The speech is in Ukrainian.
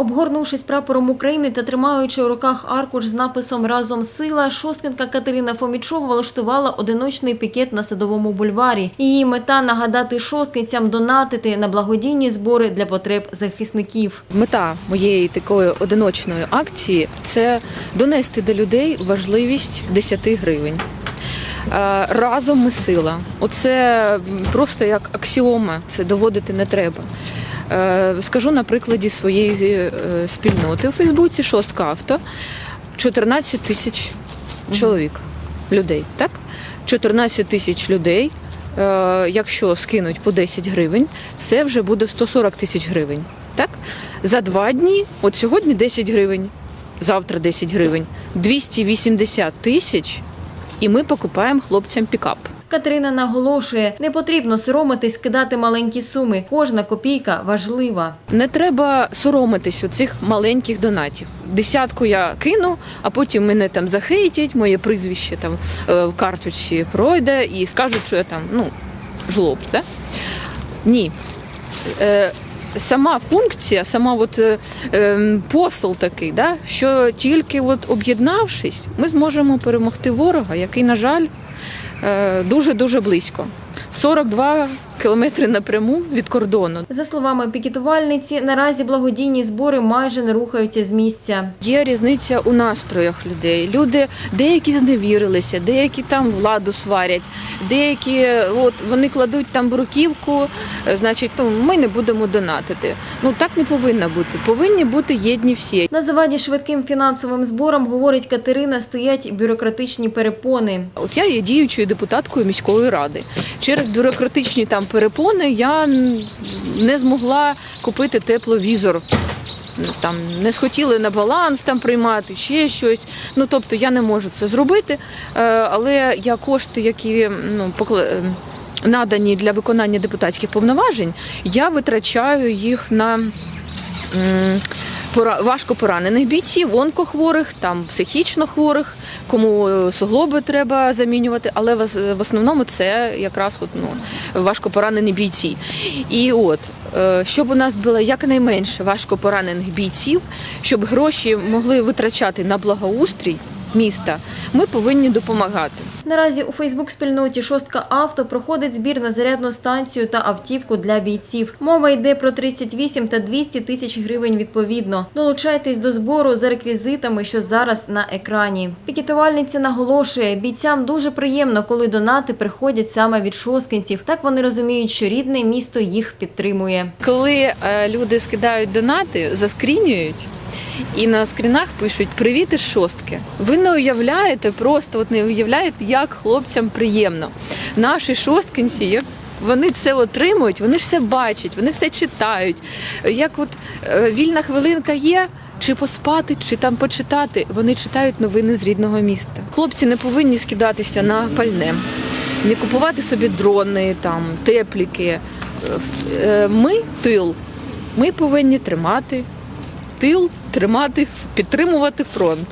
Обгорнувшись прапором України та тримаючи у руках аркуш з написом Разом сила, шосткинка Катерина Фомічова влаштувала одиночний пікет на садовому бульварі. Її мета нагадати шосткинцям донатити на благодійні збори для потреб захисників. Мета моєї такої одиночної акції це донести до людей важливість 10 гривень. Е, Разом ми сила. Оце просто як аксіома, це доводити не треба. Е, Скажу на прикладі своєї е, спільноти у Фейсбуці шостка авто 14 тисяч чоловік, людей. Так? 14 тисяч людей. Якщо скинуть по 10 гривень, це вже буде 140 тисяч гривень. Так? За два дні, от сьогодні 10 гривень, завтра 10 гривень, 280 тисяч, і ми покупаємо хлопцям пікап. Катерина наголошує, не потрібно соромитись кидати маленькі суми. Кожна копійка важлива. Не треба соромитись оцих маленьких донатів. Десятку я кину, а потім мене там захейтять, моє прізвище там е, в карточці пройде і скажуть, що я там ну, жлоб. Да? Ні. Сама функція, сама от, е, е, посил такий, да, що тільки от об'єднавшись, ми зможемо перемогти ворога, який, на жаль, е, дуже-дуже близько. 42 кілометри напряму від кордону. За словами пікетувальниці, наразі благодійні збори майже не рухаються з місця. Є різниця у настроях людей. Люди деякі зневірилися, деякі там владу сварять, деякі от вони кладуть там бруківку, значить, ну, ми не будемо донатити. Ну так не повинно бути. Повинні бути єдні всі. На заваді швидким фінансовим зборам, говорить Катерина, стоять бюрократичні перепони. От я є діючою депутаткою міської ради. Через бюрократичні там перепони я не змогла купити тепловізор. Там не схотіли на баланс там приймати, ще щось. Ну тобто я не можу це зробити. Е, Але я кошти, які ну покла- е, надані для виконання депутатських повноважень, я витрачаю їх на. Важко поранених бійців, онкохворих, там психічно хворих, кому е, суглоби треба замінювати, але в, основному це якраз от, ну, важко поранені бійці. І от, е, щоб у нас було якнайменше важко поранених бійців, щоб гроші могли витрачати на благоустрій міста, ми повинні допомагати. Наразі у Фейсбук-спільноті «Шостка авто» проходить збір на зарядну станцію та автівку для бійців. Мова йде про 38 та 200 тисяч гривень відповідно. Долучайтесь до збору за реквізитами, що зараз на екрані. Пікетувальниця наголошує, бійцям дуже приємно, коли донати приходять саме від шосткинців. Так вони розуміють, що рідне місто їх підтримує. Коли е, люди скидають донати, заскрінюють. І на скрінах пишуть Привіт із шостки. Ви не уявляєте, просто от не уявляєте, як хлопцям приємно. Наші шосткинці, як вони це отримують, вони ж все бачать, вони все читають. Як от е, вільна хвилинка є. Чи поспати, чи там почитати, вони читають новини з рідного міста. Хлопці не повинні скидатися на пальне, не купувати собі дрони, там тепліки. Е, е, Ми тил. Ми повинні тримати тил, тримати, підтримувати фронт.